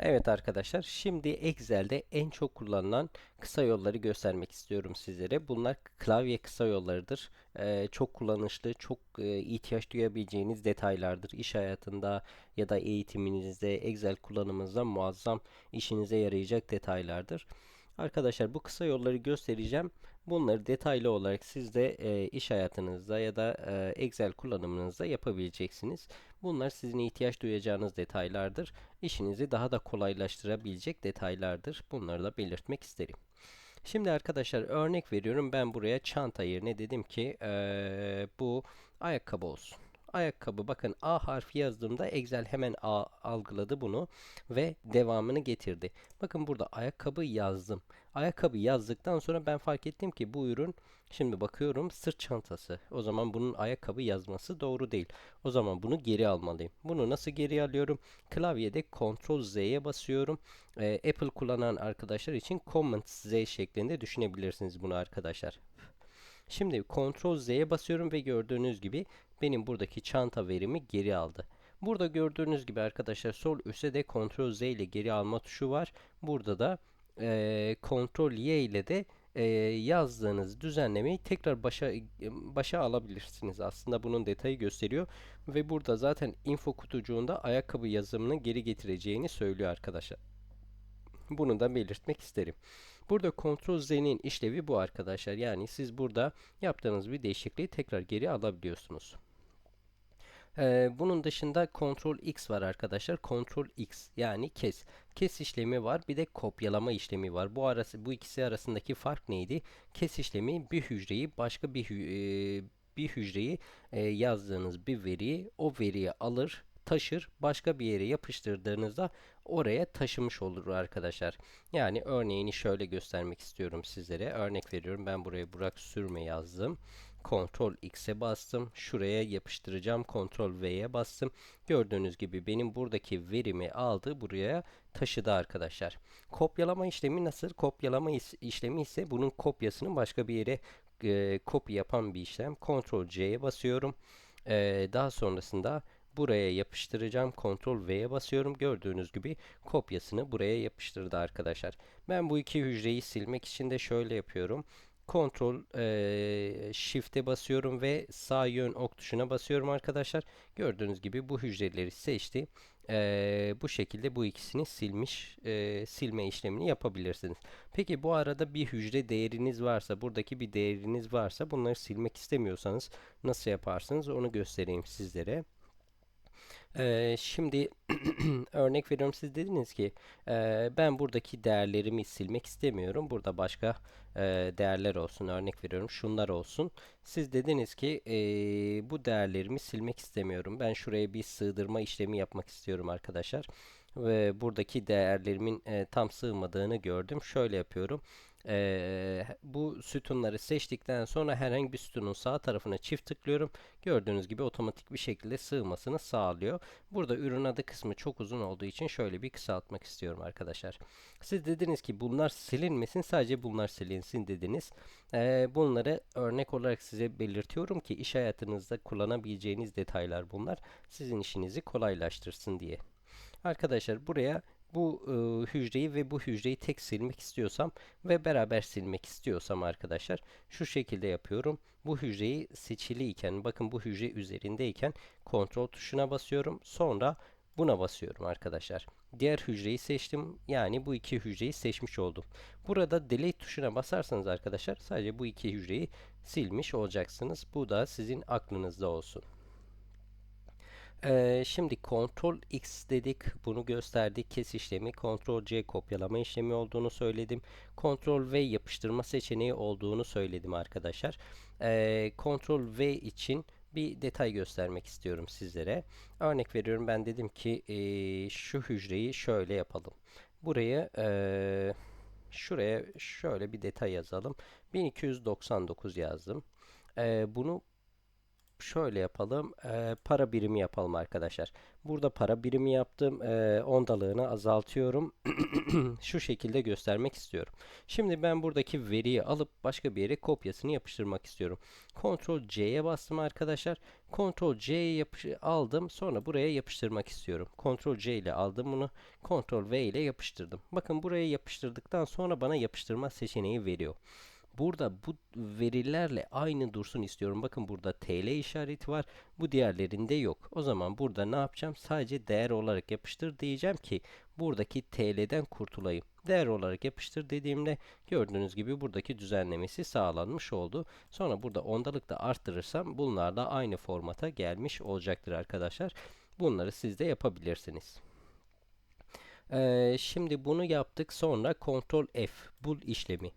Evet arkadaşlar, şimdi Excel'de en çok kullanılan kısa yolları göstermek istiyorum sizlere. Bunlar klavye kısa yollarıdır. Ee, çok kullanışlı, çok e, ihtiyaç duyabileceğiniz detaylardır. İş hayatında ya da eğitiminizde, Excel kullanımınızda muazzam işinize yarayacak detaylardır. Arkadaşlar bu kısa yolları göstereceğim. Bunları detaylı olarak siz de e, iş hayatınızda ya da e, Excel kullanımınızda yapabileceksiniz. Bunlar sizin ihtiyaç duyacağınız detaylardır. İşinizi daha da kolaylaştırabilecek detaylardır. Bunları da belirtmek isterim. Şimdi arkadaşlar örnek veriyorum. Ben buraya çanta yerine dedim ki e, bu ayakkabı olsun ayakkabı bakın A harfi yazdığımda Excel hemen A algıladı bunu ve devamını getirdi. Bakın burada ayakkabı yazdım. Ayakkabı yazdıktan sonra ben fark ettim ki bu ürün şimdi bakıyorum sırt çantası. O zaman bunun ayakkabı yazması doğru değil. O zaman bunu geri almalıyım. Bunu nasıl geri alıyorum? Klavyede Ctrl Z'ye basıyorum. Ee, Apple kullanan arkadaşlar için Command Z şeklinde düşünebilirsiniz bunu arkadaşlar. Şimdi Ctrl Z'ye basıyorum ve gördüğünüz gibi benim buradaki çanta verimi geri aldı. Burada gördüğünüz gibi arkadaşlar sol üstte de Ctrl Z ile geri alma tuşu var. Burada da e, Ctrl Y ile de e, yazdığınız düzenlemeyi tekrar başa başa alabilirsiniz. Aslında bunun detayı gösteriyor ve burada zaten info kutucuğunda ayakkabı yazımını geri getireceğini söylüyor arkadaşlar. Bunu da belirtmek isterim. Burada Ctrl Z'nin işlevi bu arkadaşlar. Yani siz burada yaptığınız bir değişikliği tekrar geri alabiliyorsunuz. Ee, bunun dışında Ctrl X var arkadaşlar. Ctrl X yani kes. Kes işlemi var. Bir de kopyalama işlemi var. Bu arası bu ikisi arasındaki fark neydi? Kes işlemi bir hücreyi başka bir e, bir hücreyi e, yazdığınız bir veriyi o veriyi alır taşır başka bir yere yapıştırdığınızda oraya taşımış olur arkadaşlar. Yani örneğini şöyle göstermek istiyorum sizlere. Örnek veriyorum ben buraya Burak Sürme yazdım. Ctrl X'e bastım. Şuraya yapıştıracağım. Ctrl V'ye bastım. Gördüğünüz gibi benim buradaki verimi aldı. Buraya taşıdı arkadaşlar. Kopyalama işlemi nasıl? Kopyalama işlemi ise bunun kopyasını başka bir yere e, kopya yapan bir işlem. Ctrl C'ye basıyorum. E, daha sonrasında buraya yapıştıracağım. Ctrl V'ye basıyorum. Gördüğünüz gibi kopyasını buraya yapıştırdı arkadaşlar. Ben bu iki hücreyi silmek için de şöyle yapıyorum. Ctrl e, Shift'e basıyorum ve sağ yön ok tuşuna basıyorum arkadaşlar. Gördüğünüz gibi bu hücreleri seçti. E, bu şekilde bu ikisini silmiş e, silme işlemini yapabilirsiniz. Peki bu arada bir hücre değeriniz varsa buradaki bir değeriniz varsa bunları silmek istemiyorsanız nasıl yaparsınız onu göstereyim sizlere. Ee, şimdi örnek veriyorum siz dediniz ki e, ben buradaki değerlerimi silmek istemiyorum. Burada başka e, değerler olsun. Örnek veriyorum şunlar olsun. Siz dediniz ki e, bu değerlerimi silmek istemiyorum. Ben şuraya bir sığdırma işlemi yapmak istiyorum arkadaşlar. Ve buradaki değerlerimin e, tam sığmadığını gördüm. Şöyle yapıyorum. Ee, bu sütunları seçtikten sonra herhangi bir sütunun sağ tarafına çift tıklıyorum. Gördüğünüz gibi otomatik bir şekilde sığmasını sağlıyor. Burada ürün adı kısmı çok uzun olduğu için şöyle bir kısaltmak istiyorum arkadaşlar. Siz dediniz ki bunlar silinmesin sadece bunlar silinsin dediniz. Ee, bunları örnek olarak size belirtiyorum ki iş hayatınızda kullanabileceğiniz detaylar bunlar. Sizin işinizi kolaylaştırsın diye. Arkadaşlar buraya bu e, hücreyi ve bu hücreyi tek silmek istiyorsam ve beraber silmek istiyorsam arkadaşlar şu şekilde yapıyorum. Bu hücreyi seçiliyken bakın bu hücre üzerindeyken kontrol tuşuna basıyorum. Sonra buna basıyorum arkadaşlar. Diğer hücreyi seçtim. Yani bu iki hücreyi seçmiş oldum. Burada delete tuşuna basarsanız arkadaşlar sadece bu iki hücreyi silmiş olacaksınız. Bu da sizin aklınızda olsun. Ee, şimdi Ctrl X dedik. Bunu gösterdik. Kes işlemi. Ctrl C kopyalama işlemi olduğunu söyledim. Ctrl V yapıştırma seçeneği olduğunu söyledim arkadaşlar. Ee, Ctrl V için bir detay göstermek istiyorum sizlere. Örnek veriyorum ben dedim ki e, şu hücreyi şöyle yapalım. Buraya e, şuraya şöyle bir detay yazalım. 1299 yazdım. E, bunu şöyle yapalım. Ee, para birimi yapalım arkadaşlar. Burada para birimi yaptım. Ee, ondalığını azaltıyorum. Şu şekilde göstermek istiyorum. Şimdi ben buradaki veriyi alıp başka bir yere kopyasını yapıştırmak istiyorum. Ctrl C'ye bastım arkadaşlar. Ctrl C'ye aldım. Sonra buraya yapıştırmak istiyorum. Ctrl C ile aldım bunu. Ctrl V ile yapıştırdım. Bakın buraya yapıştırdıktan sonra bana yapıştırma seçeneği veriyor. Burada bu verilerle aynı dursun istiyorum. Bakın burada TL işareti var. Bu diğerlerinde yok. O zaman burada ne yapacağım? Sadece değer olarak yapıştır diyeceğim ki buradaki TL'den kurtulayım. Değer olarak yapıştır dediğimde gördüğünüz gibi buradaki düzenlemesi sağlanmış oldu. Sonra burada ondalık da arttırırsam bunlar da aynı formata gelmiş olacaktır arkadaşlar. Bunları siz de yapabilirsiniz. Ee, şimdi bunu yaptık. Sonra Ctrl F bul işlemi.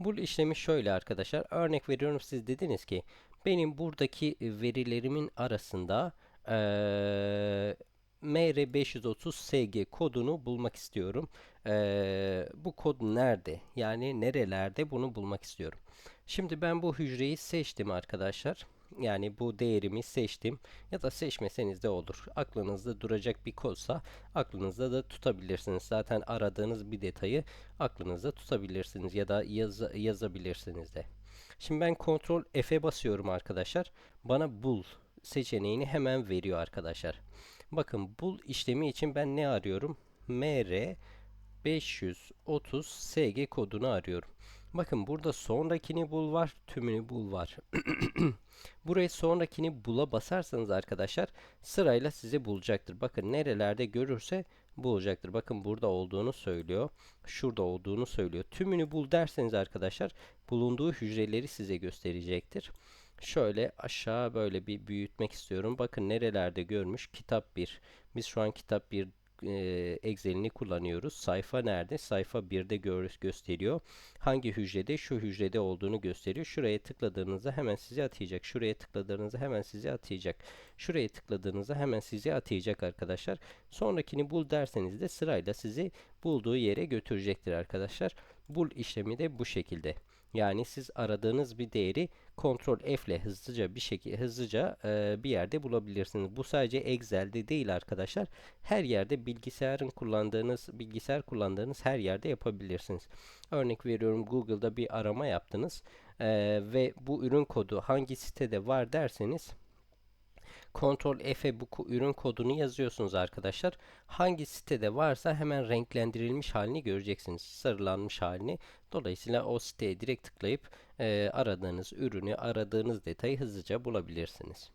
Bu işlemi şöyle arkadaşlar. Örnek veriyorum siz dediniz ki benim buradaki verilerimin arasında ee, MR530SG kodunu bulmak istiyorum. Ee, bu kod nerede? Yani nerelerde bunu bulmak istiyorum. Şimdi ben bu hücreyi seçtim arkadaşlar. Yani bu değerimi seçtim ya da seçmeseniz de olur. Aklınızda duracak bir kodsa aklınızda da tutabilirsiniz. Zaten aradığınız bir detayı aklınızda tutabilirsiniz ya da yaz yazabilirsiniz de. Şimdi ben Ctrl F'e basıyorum arkadaşlar. Bana bul seçeneğini hemen veriyor arkadaşlar. Bakın bul işlemi için ben ne arıyorum? MR 530 SG kodunu arıyorum. Bakın burada sonrakini bul var, tümünü bul var. Burayı sonrakini bula basarsanız arkadaşlar sırayla size bulacaktır. Bakın nerelerde görürse bulacaktır. Bakın burada olduğunu söylüyor. Şurada olduğunu söylüyor. Tümünü bul derseniz arkadaşlar bulunduğu hücreleri size gösterecektir. Şöyle aşağı böyle bir büyütmek istiyorum. Bakın nerelerde görmüş. Kitap 1. Biz şu an kitap 1 e, Excel'ini kullanıyoruz. Sayfa nerede? Sayfa 1'de gö gösteriyor. Hangi hücrede? Şu hücrede olduğunu gösteriyor. Şuraya tıkladığınızda hemen sizi atayacak. Şuraya tıkladığınızda hemen sizi atayacak. Şuraya tıkladığınızda hemen sizi atayacak arkadaşlar. Sonrakini bul derseniz de sırayla sizi bulduğu yere götürecektir arkadaşlar. Bul işlemi de bu şekilde. Yani siz aradığınız bir değeri Ctrl F ile hızlıca bir şekilde hızlıca e, bir yerde bulabilirsiniz. Bu sadece Excel'de değil arkadaşlar. Her yerde bilgisayarın kullandığınız bilgisayar kullandığınız her yerde yapabilirsiniz. Örnek veriyorum Google'da bir arama yaptınız e, ve bu ürün kodu hangi sitede var derseniz Ctrl F'e bu ürün kodunu yazıyorsunuz arkadaşlar. Hangi sitede varsa hemen renklendirilmiş halini göreceksiniz. Sarılanmış halini. Dolayısıyla o siteye direkt tıklayıp e, aradığınız ürünü, aradığınız detayı hızlıca bulabilirsiniz.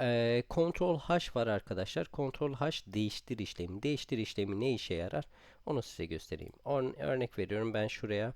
E, Ctrl H var arkadaşlar. Ctrl H değiştir işlemi. Değiştir işlemi ne işe yarar? Onu size göstereyim. örnek veriyorum ben şuraya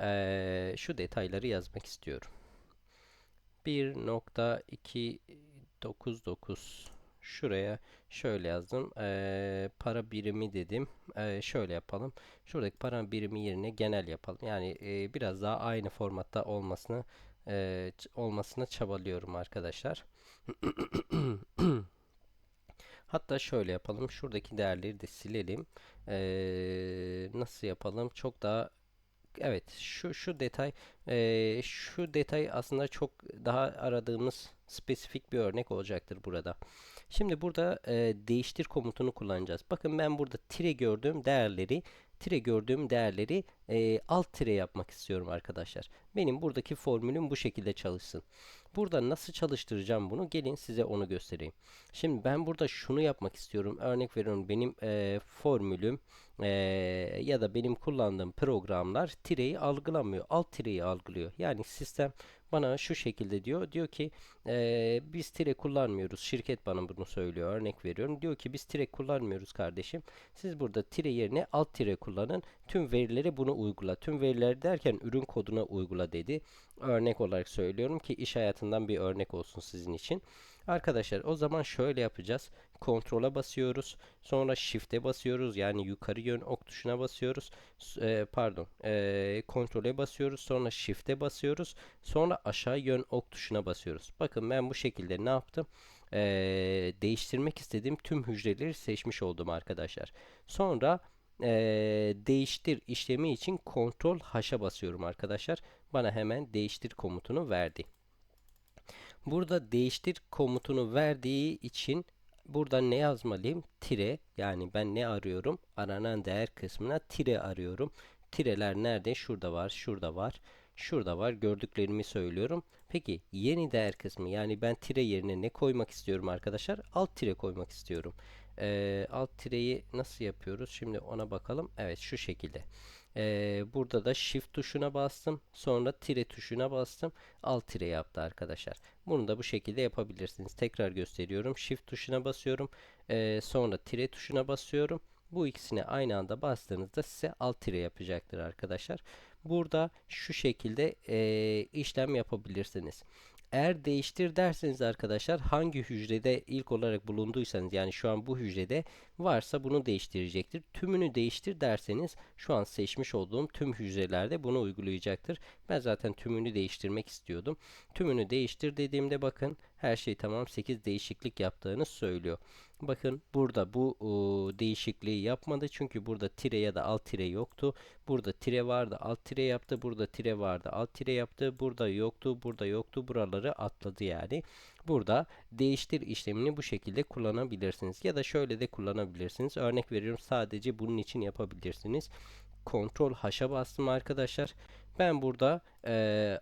e, şu detayları yazmak istiyorum. 1.2 99 şuraya şöyle yazdım. Ee, para birimi dedim. Ee, şöyle yapalım. Şuradaki para birimi yerine genel yapalım. Yani e, biraz daha aynı formatta olmasını e, olmasına çabalıyorum arkadaşlar. Hatta şöyle yapalım. Şuradaki değerleri de silelim. Ee, nasıl yapalım? Çok daha evet şu şu detay e, şu detay aslında çok daha aradığımız spesifik bir örnek olacaktır burada. Şimdi burada e, değiştir komutunu kullanacağız. Bakın ben burada tire gördüğüm değerleri tire gördüğüm değerleri e, alt tire yapmak istiyorum arkadaşlar. Benim buradaki formülüm bu şekilde çalışsın. Burada nasıl çalıştıracağım bunu? Gelin size onu göstereyim. Şimdi ben burada şunu yapmak istiyorum. Örnek veriyorum benim e, formülüm e, ya da benim kullandığım programlar tireyi algılamıyor. Alt tireyi algılıyor. Yani sistem bana şu şekilde diyor. Diyor ki e, biz tire kullanmıyoruz. Şirket bana bunu söylüyor. Örnek veriyorum. Diyor ki biz tire kullanmıyoruz kardeşim. Siz burada tire yerine alt tire kullanın. Tüm verilere bunu uygula. Tüm verileri derken ürün koduna uygula dedi. Örnek olarak söylüyorum ki iş hayatından bir örnek olsun sizin için. Arkadaşlar o zaman şöyle yapacağız. Kontrola basıyoruz. Sonra Shift'e basıyoruz. Yani yukarı yön ok tuşuna basıyoruz. E, pardon. E, kontrole basıyoruz. Sonra Shift'e basıyoruz. Sonra aşağı yön ok tuşuna basıyoruz. Bakın ben bu şekilde ne yaptım? E, değiştirmek istediğim tüm hücreleri seçmiş oldum arkadaşlar. Sonra e, değiştir işlemi için Ctrl H'a basıyorum arkadaşlar. Bana hemen değiştir komutunu verdi. Burada değiştir komutunu verdiği için burada ne yazmalıyım? Tire yani ben ne arıyorum? Aranan değer kısmına tire arıyorum. Tireler nerede? Şurada var, şurada var, şurada var. Gördüklerimi söylüyorum. Peki yeni değer kısmı yani ben tire yerine ne koymak istiyorum arkadaşlar? Alt tire koymak istiyorum. Ee, alt tireyi nasıl yapıyoruz? Şimdi ona bakalım. Evet şu şekilde. Ee, burada da shift tuşuna bastım. Sonra tire tuşuna bastım. Alt tire yaptı arkadaşlar. Bunu da bu şekilde yapabilirsiniz. Tekrar gösteriyorum. Shift tuşuna basıyorum. Ee, sonra tire tuşuna basıyorum. Bu ikisini aynı anda bastığınızda size alt tire yapacaktır arkadaşlar. Burada şu şekilde e, işlem yapabilirsiniz. Eğer değiştir derseniz arkadaşlar hangi hücrede ilk olarak bulunduysanız yani şu an bu hücrede varsa bunu değiştirecektir. Tümünü değiştir derseniz şu an seçmiş olduğum tüm hücrelerde bunu uygulayacaktır. Ben zaten tümünü değiştirmek istiyordum. Tümünü değiştir dediğimde bakın her şey tamam 8 değişiklik yaptığını söylüyor. Bakın burada bu o, değişikliği yapmadı çünkü burada tire ya da alt tire yoktu. Burada tire vardı, alt tire yaptı. Burada tire vardı, alt tire yaptı. Burada yoktu, burada yoktu. Buraları atladı yani. Burada değiştir işlemini bu şekilde kullanabilirsiniz. Ya da şöyle de kullanabilirsiniz. Örnek veriyorum sadece bunun için yapabilirsiniz. Ctrl H'a bastım arkadaşlar. Ben burada e,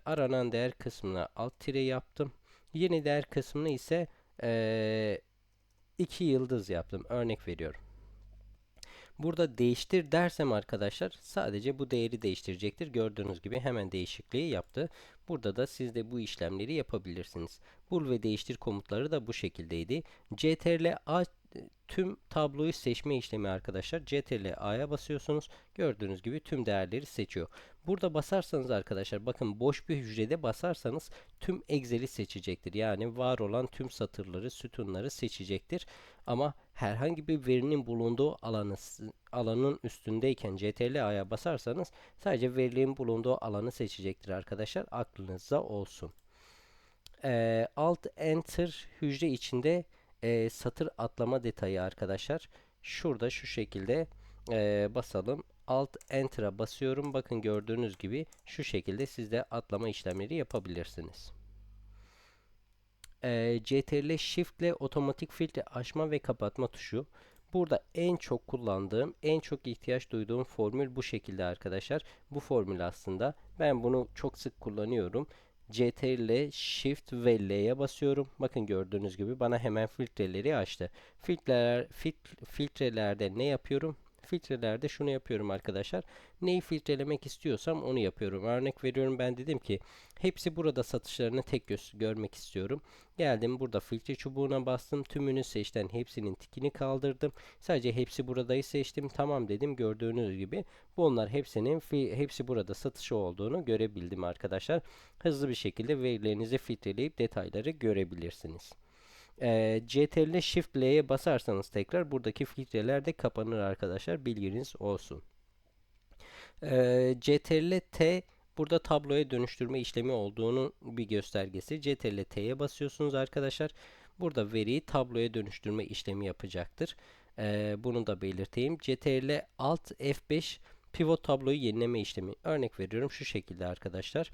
aranan değer kısmına alt tire yaptım. Yeni değer kısmını ise e, 2 yıldız yaptım. Örnek veriyorum. Burada değiştir dersem arkadaşlar sadece bu değeri değiştirecektir. Gördüğünüz gibi hemen değişikliği yaptı. Burada da siz de bu işlemleri yapabilirsiniz. Bul ve değiştir komutları da bu şekildeydi. CTRL A tüm tabloyu seçme işlemi arkadaşlar. CTRL A'ya basıyorsunuz. Gördüğünüz gibi tüm değerleri seçiyor. Burada basarsanız arkadaşlar bakın boş bir hücrede basarsanız tüm Excel'i seçecektir. Yani var olan tüm satırları, sütunları seçecektir. Ama herhangi bir verinin bulunduğu alanı, alanın üstündeyken CTRL A'ya basarsanız sadece verinin bulunduğu alanı seçecektir arkadaşlar. Aklınızda olsun. Ee, Alt Enter hücre içinde e, satır atlama detayı arkadaşlar. Şurada şu şekilde e, basalım. Alt Enter'a basıyorum. Bakın gördüğünüz gibi şu şekilde siz de atlama işlemleri yapabilirsiniz. E, CTRL Shift ile otomatik filtre açma ve kapatma tuşu. Burada en çok kullandığım, en çok ihtiyaç duyduğum formül bu şekilde arkadaşlar. Bu formül aslında. Ben bunu çok sık kullanıyorum. CTRL Shift ve L'ye basıyorum. Bakın gördüğünüz gibi bana hemen filtreleri açtı. Filtreler, filtrelerde ne yapıyorum? Filtrelerde şunu yapıyorum arkadaşlar. Neyi filtrelemek istiyorsam onu yapıyorum. Örnek veriyorum ben dedim ki hepsi burada satışlarını tek göz görmek istiyorum. Geldim burada filtre çubuğuna bastım. Tümünü seçten hepsinin tikini kaldırdım. Sadece hepsi buradayı seçtim. Tamam dedim. Gördüğünüz gibi bunlar hepsinin hepsi burada satışı olduğunu görebildim arkadaşlar. Hızlı bir şekilde verilerinizi filtreleyip detayları görebilirsiniz. E, CTRL Shift L'ye basarsanız tekrar buradaki filtreler de kapanır arkadaşlar. Bilginiz olsun. E, CTRL T burada tabloya dönüştürme işlemi olduğunu bir göstergesi. CTRL T'ye basıyorsunuz arkadaşlar. Burada veriyi tabloya dönüştürme işlemi yapacaktır. E, bunu da belirteyim. CTRL Alt F5 pivot tabloyu yenileme işlemi. Örnek veriyorum şu şekilde arkadaşlar.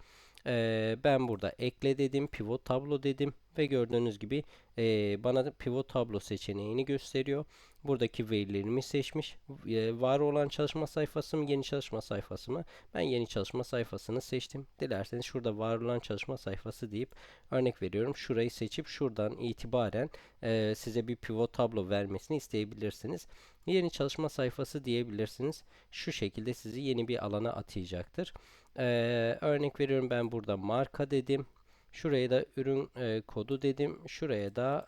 Ee, ben burada ekle dedim, pivot tablo dedim ve gördüğünüz gibi e, bana pivot tablo seçeneğini gösteriyor. Buradaki verilerimi seçmiş. E, var olan çalışma sayfası mı, yeni çalışma sayfası mı? Ben yeni çalışma sayfasını seçtim. Dilerseniz şurada var olan çalışma sayfası deyip örnek veriyorum. Şurayı seçip şuradan itibaren e, size bir pivot tablo vermesini isteyebilirsiniz. Yeni çalışma sayfası diyebilirsiniz. Şu şekilde sizi yeni bir alana atayacaktır. Ee, örnek veriyorum ben burada marka dedim. Şuraya da ürün e, kodu dedim. Şuraya da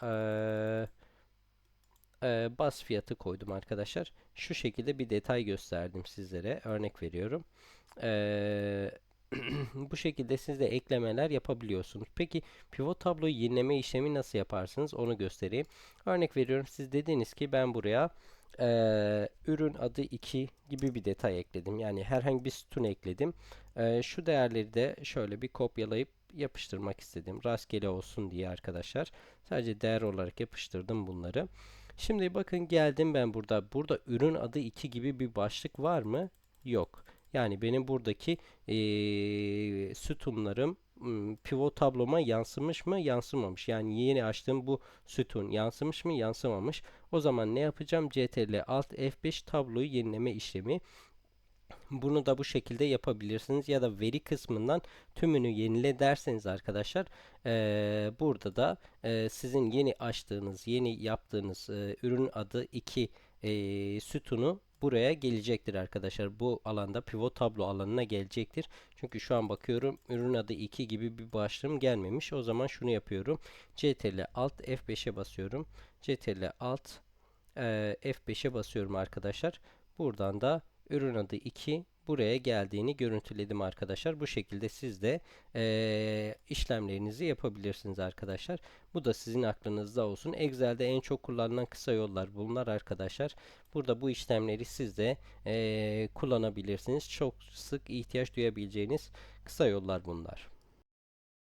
e, e, bas fiyatı koydum arkadaşlar. Şu şekilde bir detay gösterdim sizlere. Örnek veriyorum. E, bu şekilde siz de eklemeler yapabiliyorsunuz. Peki pivot tabloyu yenileme işlemi nasıl yaparsınız onu göstereyim. Örnek veriyorum siz dediniz ki ben buraya e, ürün adı 2 gibi bir detay ekledim. Yani herhangi bir sütun ekledim. E, şu değerleri de şöyle bir kopyalayıp yapıştırmak istedim. Rastgele olsun diye arkadaşlar. Sadece değer olarak yapıştırdım bunları. Şimdi bakın geldim ben burada. Burada ürün adı 2 gibi bir başlık var mı? Yok. Yani benim buradaki e, sütunlarım pivot tabloma yansımış mı yansımamış. Yani yeni açtığım bu sütun yansımış mı yansımamış. O zaman ne yapacağım? CTRL Alt F5 tabloyu yenileme işlemi. Bunu da bu şekilde yapabilirsiniz ya da veri kısmından tümünü yenile derseniz arkadaşlar eee, burada da eee, sizin yeni açtığınız yeni yaptığınız eee, ürün adı 2 eee, sütunu buraya gelecektir arkadaşlar. Bu alanda pivot tablo alanına gelecektir. Çünkü şu an bakıyorum ürün adı 2 gibi bir başlığım gelmemiş. O zaman şunu yapıyorum. CTRL Alt F5'e basıyorum. CTRL Alt eee, F5'e basıyorum arkadaşlar. Buradan da ürün adı 2 buraya geldiğini görüntüledim arkadaşlar. Bu şekilde siz de eee, işlemlerinizi yapabilirsiniz arkadaşlar. Bu da sizin aklınızda olsun. Excel'de en çok kullanılan kısa yollar bunlar arkadaşlar. Burada bu işlemleri siz de eee, kullanabilirsiniz. Çok sık ihtiyaç duyabileceğiniz kısa yollar bunlar.